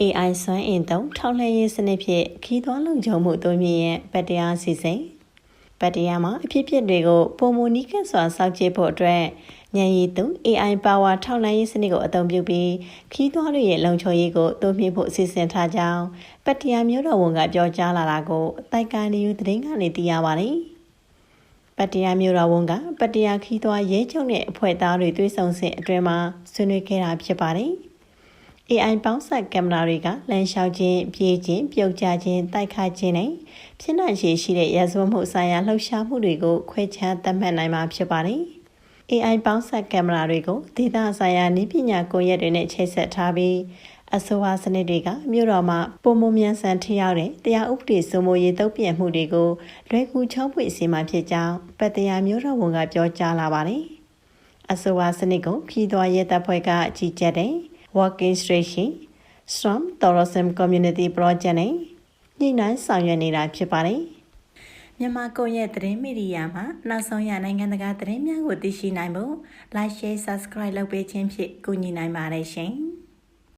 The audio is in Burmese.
AI စွမ်းအင်သုံးထောက်လှမ်းရေးစနစ်ဖြင့်ခီးသွွားလုံခြုံမှုတိုးမြင့်ရန်ပတ်တရားစီစဉ်ပတ်တရားမှာအဖြစ်အပျက်တွေကိုပုံမနီးကပ်စွာစောင့်ကြည့်ဖို့အတွက်ဉာဏ်ရည်သူ AI Power ထောက်လှမ်းရေးစနစ်ကိုအသုံးပြုပြီးခီးသွွားတွေရဲ့လုံခြုံရေးကိုတိုးမြင့်ဖို့အစီအစဉ်ထားကြောင်းပတ်တရားမျိုးတော်ဝန်ကပြောကြားလာတာကိုတိုက်ကန်နေယူသတင်းကနေသိရပါတယ်။ပတ်တရားမျိုးတော်ဝန်ကပတ်တရားခီးသွွားရဲချုပ်နဲ့အဖွဲ့သားတွေတွေ့ဆုံစဉ်အတွင်းမှာဆွေးနွေးခဲ့တာဖြစ်ပါတယ်။ AI ပေါင်းစပ်ကင်မရာတွေကလမ်းလျှောက်ခြင်းပြေးခြင်းပြုတ်ကျခြင်းတိုက်ခတ်ခြင်းနဲ့ဖြစ်နိုင်ခြေရှိတဲ့ရဇဝတ်မှုဆိုင်ရာလှုပ်ရှားမှုတွေကိုခွဲခြားသတ်မှတ်နိုင်မှာဖြစ်ပါတယ်။ AI ပေါင်းစပ်ကင်မရာတွေကိုဒေသဆိုင်ရာနည်းပညာကွန်ရက်တွေနဲ့ချိတ်ဆက်ထားပြီးအဆိုပါစနစ်တွေကမြို့တော်မှာပုံမမြန်ဆန်ထရောက်တဲ့တရားဥပဒေစိုးမိုးရေးတုံ့ပြန်မှုတွေကိုလွယ်ကူချောပွေစေမှာဖြစ်ကြောင်းပတ်တရားမြို့တော်ဝန်ကပြောကြားလာပါတယ်။အဆိုပါစနစ်ကိုခီးသွွားရဲတပ်ဖွဲ့ကကြီးကြပ်တဲ့ Working Station Storm Tourism Community Project နဲ့ညှိနှိုင်းဆောင်ရွက်နေတာဖြစ်ပါတယ်။မြန်မာကွန်ရက်သတင်းမီဒီယာမှာနောက်ဆုံးရနိုင်ငံတကာသတင်းများကိုသိရှိနိုင်ဖို့ Like Share Subscribe လုပ်ပေးခြင်းဖြင့်ကူညီနိုင်ပါတယ်ရှင်။